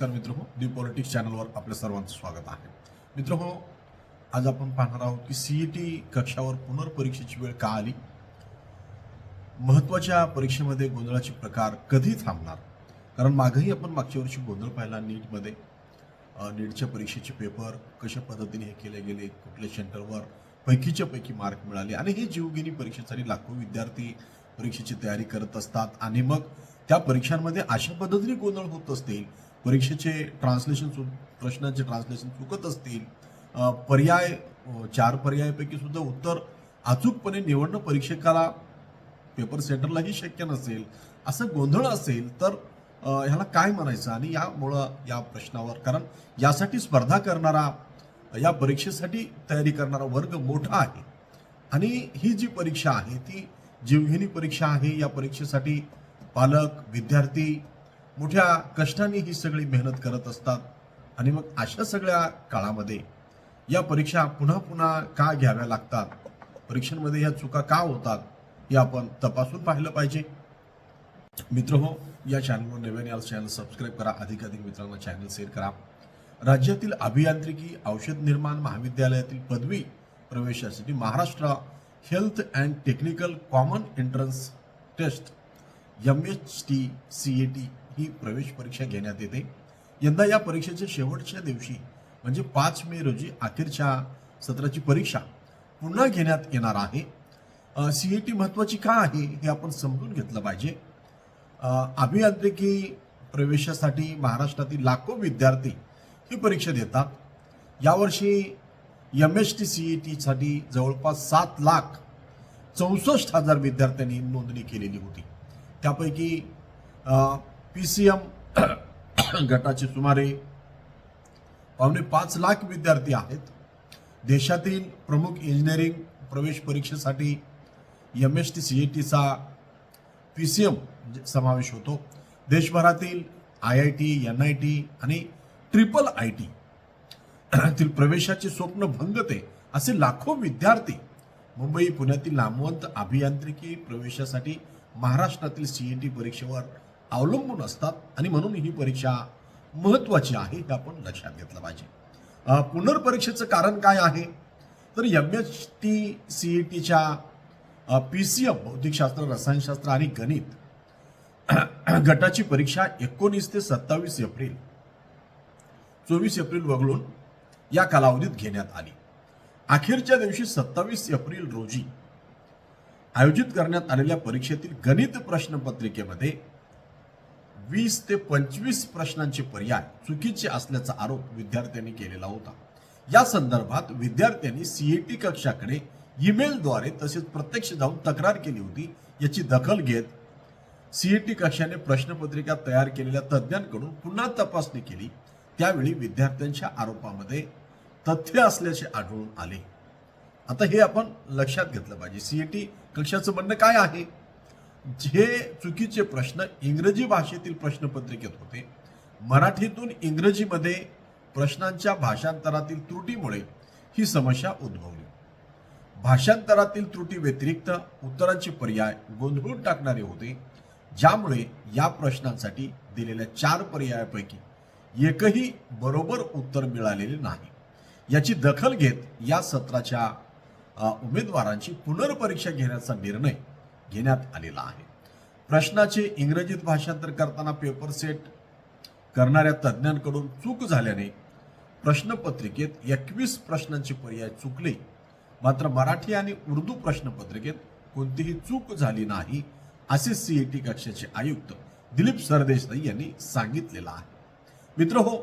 नमस्कार मित्र हो दी पॉलिटिक्स चॅनलवर आपल्या सर्वांचं स्वागत आहे. मित्र हो आज आपण पाहणार आहोत की सीईटी कक्षावर पुनर्परीक्षेची वेळ का आली? महत्त्वाच्या परीक्षेमध्ये गोंधळाचे प्रकार कधी थांबणार? कारण मागही आपण मागच्या वर्षी गोंधळ पाहिला नीटमध्ये. नीटच्या परीक्षेचे पेपर कशा पद्धतीने हे केले गेले कुठल्या सेंटरवर पैकीच्या पैकी मार्क मिळाले आणि हे जीवघेणी परीक्षेसाठी लाखो विद्यार्थी परीक्षेची तयारी करत असतात आणि मग त्या परीक्षांमध्ये अशा पद्धतीने गोंधळ होत असतील परीक्षेचे ट्रान्सलेशन प्रश्नांचे ट्रान्सलेशन चुकत असतील पर्याय चार पर्यायापैकी सुद्धा उत्तर अचूकपणे निवडणं परीक्षकाला पेपर सेंटरलाही शक्य नसेल असं गोंधळ असेल तर ह्याला काय म्हणायचं? आणि यामुळं या प्रश्नावर कारण यासाठी स्पर्धा करणारा या परीक्षेसाठी तयारी करणारा वर्ग मोठा आहे. आणि ही जी परीक्षा आहे ती जीवघेणी परीक्षा आहे या परीक्षेसाठी पालक विद्यार्थी मोठ्या कष्टाने ही सगळी मेहनत करत असतात. आणि मग अशा सगळ्या काळामध्ये या परीक्षा पुन्हा पुन्हा का घ्याव्या लागतात? परीक्षांमध्ये ह्या चुका का होतात? हे आपण तपासून पाहिलं पाहिजे. मित्र हो या चॅनलवर नव्याने आलं चॅनल सबस्क्राईब करा. अधिकाधिक मित्रांना चॅनल शेअर करा. राज्यातील अभियांत्रिकी औषध निर्माण महाविद्यालयातील पदवी प्रवेशासाठी Maharashtra health and technical common entrance test M H T C E T ही प्रवेश परीक्षा घेण्यात येते. यंदा या परीक्षेच्या शेवटच्या दिवशी म्हणजे पाच मे रोजी अखेरच्या सत्राची परीक्षा पुन्हा घेण्यात येणार आहे. सी ई टी महत्त्वाची का आहे हे आपण समजून घेतलं पाहिजे. अभियांत्रिकी प्रवेशासाठी महाराष्ट्रातील लाखो विद्यार्थी ही परीक्षा देतात. यावर्षी M S T C E टीसाठी जवळपास सात लाख चौसष्ट हजार विद्यार्थ्यांनी नोंदणी केलेली होती. त्यापैकी पी सी एम गटाचे सुमारे पावणे पाच लाख विद्यार्थी आहेत. देशातील प्रमुख इंजिनिअरिंग प्रवेश परीक्षेसाठी M S T C E टीचा पी सी एम समावेश होतो. देशभरातील I I T N I T आणि ट्रिपल आय टी तील प्रवेशाचे स्वप्न भंगते असे लाखो विद्यार्थी मुंबई पुण्यातील नामवंत अभियांत्रिकी प्रवेशासाठी महाराष्ट्रातील सीईटी परीक्षेवर अवलंबून असतात आणि म्हणून ही परीक्षा महत्वाची आहे हे आपण लक्षात घेतलं पाहिजे. पुनर्परीक्षेचं कारण काय आहे? तर M H T C E टीच्या पी सी एम भौतिकशास्त्र रसायनशास्त्र आणि गणित गटाची परीक्षा एकोणीस ते सत्तावीस एप्रिल चोवीस एप्रिल वगळून या कालावधीत घेण्यात आली. अखेरच्या दिवशी सत्तावीस एप्रिल रोजी आयोजित करण्यात आलेल्या परीक्षेतील गणित प्रश्नपत्रिकेमध्ये वीस ते पंचवीस प्रश्नांचे पर्याय चुकीचे असल्याचा आरोप विद्यार्थ्यांनी केलेला होता. या संदर्भात विद्यार्थ्यांनी सीईटी कक्षाकडे ईमेलद्वारे तसेच प्रत्यक्ष जाऊन तक्रार केली होती याची दखल घेत सीईटी कक्षाने प्रश्नपत्रिका तयार केलेल्या तज्ज्ञांकडून पुन्हा तपासणी केली. त्यावेळी विद्यार्थ्यांच्या आरोपामध्ये तथ्य असल्याचे आढळून आले. आता हे आपण लक्षात घेतलं पाहिजे. सीईटी कक्षाचं म्हणणं काय आहे? जे चुकीचे प्रश्न इंग्रजी भाषेतील प्रश्नपत्रिकेत होते मराठीतून इंग्रजीमध्ये प्रश्नांच्या भाषांतरातील त्रुटीमुळे ही समस्या उद्भवली. भाषांतरातील त्रुटी व्यतिरिक्त उत्तरांचे पर्याय गोंधळून टाकणारे होते ज्यामुळे या प्रश्नांसाठी दिलेल्या चार पर्यायापैकी एकही बरोबर उत्तर मिळालेले नाही. याची दखल घेत या सत्राच्या उमेदवारांची पुनर्परीक्षा घेण्याचा निर्णय घेण्यात आलेला आहे. प्रश्नाचे इंग्रजीत भाषांतर करताना पेपर सेट करणाऱ्या तज्ज्ञांकडून चूक झाल्याने प्रश्नपत्रिकेत एकवीस प्रश्नांचे पर्याय चुकले. मात्र मराठी आणि उर्दू प्रश्नपत्रिकेत कोणतीही चूक झाली नाही असे सीईटी कक्षाचे आयुक्त दिलीप सरदेसाई यांनी सांगितलेलं आहे. मित्र हो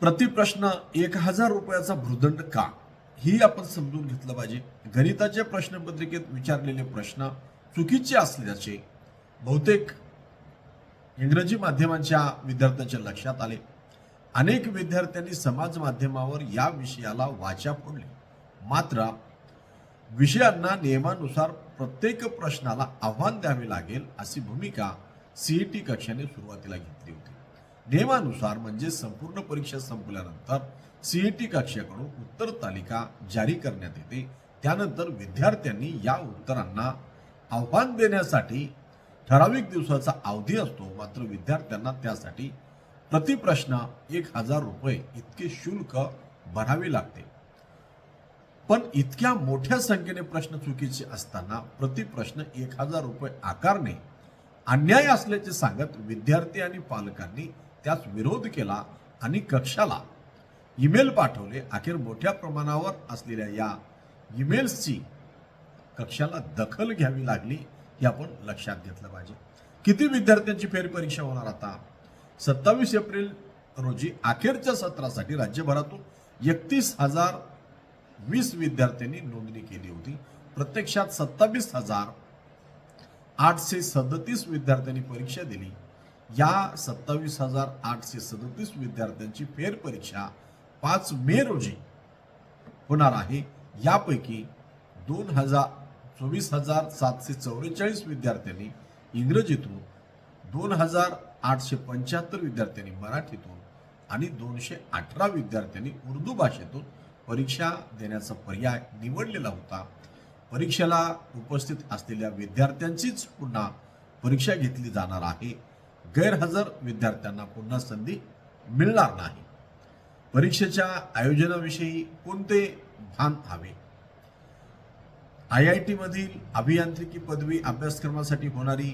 प्रतिप्रश्न एक हजार रुपयाचा भूदंड का? ही आपण समजून घेतलं पाहिजे. गणिताच्या प्रश्नपत्रिकेत विचारलेले प्रश्न चुकीचे असल्याचे बहुतेक इंग्रजी माध्यमांच्या विद्यार्थ्यांच्या लक्षात आले. अनेक विद्यार्थ्यांनी समाज माध्यमावर या विषयाला वाचा फोडली. मात्र विषयांना नियमानुसार प्रत्येक प्रश्नाला आव्हान द्यावे लागेल अशी भूमिका सीईटी कक्षाने सुरुवातीला घेतली होती. नियमानुसार म्हणजे संपूर्ण परीक्षा संपल्यानंतर सीईटी कक्षाकडून उत्तर तालिका जारी करण्यात येते. त्यानंतर विद्यार्थ्यांनी या उत्तरांना आव्हान देण्यासाठी ठराविक दिवसाचा अवधी असतो. मात्र विद्यार्थ्यांना त्यासाठी प्रतिप्रश्न एक हजार रुपये इतके शुल्क भरावे लागते. पण इतक्या मोठ्या संख्येने प्रश्न चुकीचे असताना प्रति प्रश्न एक हजार रुपये आकारणे अन्याय असल्याचे सांगत विद्यार्थी आणि पालकांनी त्यास विरोध केला आणि कक्षाला ईमेल पाठवले. अखेर मोठ्या प्रमाणावर असलेल्या या ईमेल्सची कक्षाला दखल घ्यावी लागली हे आपण लक्षात घेतलं पाहिजे. किती विद्यार्थ्यांची फेरपरीक्षा होणार आता? सत्तावीस एप्रिल रोजी अखेरच्या सत्रासाठी राज्यभरातून एकतीस हजार वीस विद्यार्थ्यांनी नोंदणी केली होती. प्रत्यक्षात सत्तावीस हजार आठशे सदतीस विद्यार्थ्यांनी परीक्षा दिली. या सत्तावीस हजार आठशे सदतीस विद्यार्थ्यांची फेरपरीक्षा पाच मे रोजी होणार आहे. यापैकी दोन हजार चोवीस हजार सातशे चौवेचाळीस विद्यार्थ्यांनी इंग्रजीतून दोन हजार आठशे पंच्याहत्तर विद्यार्थ्यांनी मराठीतून आणि दोनशे अठरा विद्यार्थ्यांनी उर्दू भाषेतून परीक्षा देण्याचा पर्याय निवडलेला होता. परीक्षेला उपस्थित असलेल्या विद्यार्थ्यांचीच पुन्हा परीक्षा घेतली जाणार आहे. गैरहजर विद्यार्थ्यांना पुन्हा संधी मिळणार नाही. परीक्षेच्या आयोजनाविषयी कोणते भान हवे आय आय टी मधील अभियांत्रिकी पदवी अभ्यासक्रमासाठी होणारी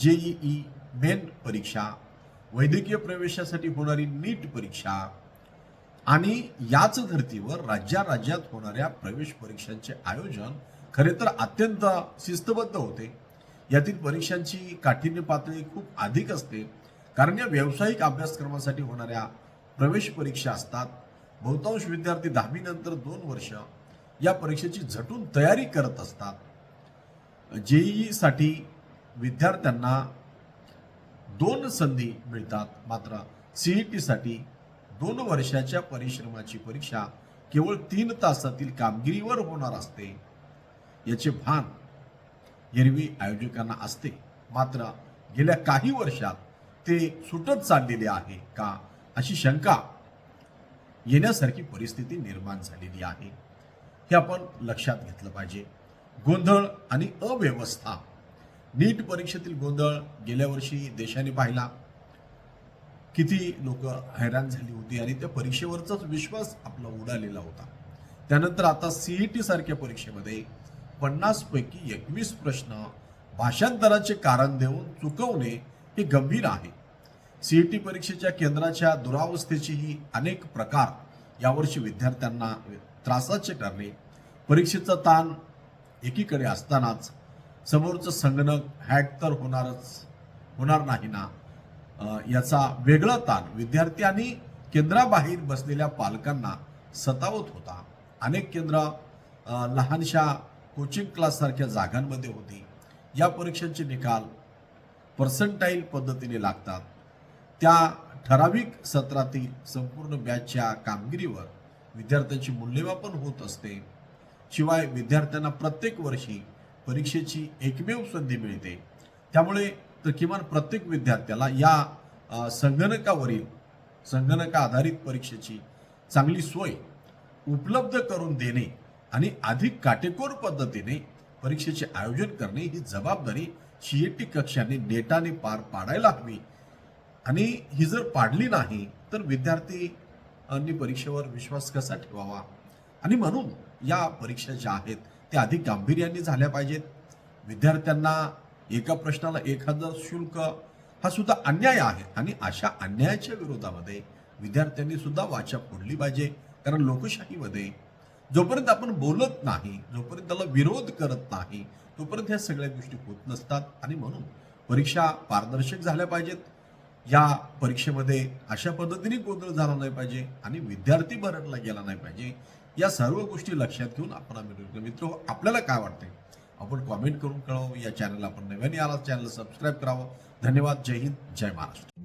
जेईई मेन परीक्षा वैद्यकीय प्रवेशासाठी होणारी नीट परीक्षा आणि याच धर्तीवर राज्या राज्यात होणाऱ्या प्रवेश परीक्षांचे आयोजन खरे तर अत्यंत शिस्तबद्ध होते. यातील परीक्षांची काठिण्य पातळी खूप अधिक असते. कारण या व्यावसायिक अभ्यासक्रमासाठी होणाऱ्या प्रवेश परीक्षा असतात. बहुतांश विद्यार्थी दहावीनंतर दोन वर्ष या परीक्षेची झटून तयारी करत असतात. जेईई साठी विद्यार्थ्यांना दोन संधी मिळतात. मात्र सीईटी साठी दोन वर्षाच्या परिश्रमाची परीक्षा केवळ तीन तासातील कामगिरीवर होणार असते. याचे भान एरवी आयोजकांना असते. मात्र गेल्या काही वर्षात ते सुटत चाललेले आहे का अशी शंका येण्यासारखी परिस्थिती निर्माण झालेली आहे. हे आपण लक्षात घेतलं पाहिजे. गोंधळ आणि अव्यवस्था. नीट परीक्षेतील गोंधळ गेल्या वर्षी देशाने पाहिला. किती लोक हैराण झाली होती आणि त्या परीक्षेवरचाच विश्वास आपला उडालेला होता. त्यानंतर आता सीईटी सारख्या परीक्षेमध्ये पन्नास पैकी एकवीस प्रश्न भाषांतराचे कारण देऊन चुकवणे हे गंभीर आहे. सीईटी परीक्षेच्या केंद्राच्या दुरावस्थेचेही अनेक प्रकार यावर्षी विद्यार्थ्यांना त्रासाचे ठरले. परीक्षेचा ताण एकीकडे असतानाच समोरचं संगणक हॅक तर होणारच होणार नाही ना? याचा वेगळा ताण विद्यार्थी आणि केंद्राबाहेर बसलेल्या पालकांना सतावत होता. अनेक केंद्र लहानशा कोचिंग क्लाससारख्या जागांमध्ये होती. या परीक्षांचे निकाल पर्सेंटाईल पद्धतीने लागतात. त्या ठराविक सत्रातील संपूर्ण बॅचच्या कामगिरीवर विद्यार्थ्यांची मूल्यमापन होत असते. शिवाय विद्यार्थ्यांना प्रत्येक वर्षी परीक्षेची एकमेव संधी मिळते. त्यामुळे तर किमान प्रत्येक विद्यार्थ्याला या संगणकावरील संगणका आधारित परीक्षेची चांगली सोय उपलब्ध करून देणे आणि अधिक काटेकोर पद्धतीने परीक्षेचे आयोजन करणे ही जबाबदारी सीएटी कक्षाने डेटाने पार पाडायला हवी. आणि ही जर पाडली नाही तर विद्यार्थ्यांनी परीक्षेवर विश्वास कसा ठेवावा? आणि म्हणून या परीक्षा ज्या आहेत त्या अधिक गांभीर्याने झाल्या पाहिजेत. विद्यार्थ्यांना एका प्रश्नाला एक हजार शुल्क हा सुद्धा अन्याय आहे. आणि अशा अन्यायाच्या विरोधामध्ये विद्यार्थ्यांनी सुद्धा वाचा फोडली पाहिजे. कारण लोकशाहीमध्ये जोपर्यंत आपण बोलत नाही जोपर्यंत त्याला विरोध करत नाही तोपर्यंत ह्या सगळ्या गोष्टी होत नसतात. आणि म्हणून परीक्षा पारदर्शक झाल्या पाहिजेत. या परीक्षेमध्ये अशा पद्धतीने गोंधळ झाला नाही पाहिजे आणि विद्यार्थी भरडला गेला नाही पाहिजे. या सर्व गोष्टी लक्षात घेऊन आपण आम्ही मित्र आपल्याला काय वाटते आपण कॉमेंट करून कळावं. या चॅनलला आपण नव्याने आला चॅनल सबस्क्राईब करावं. धन्यवाद. जय हिंद. जय महाराष्ट्र.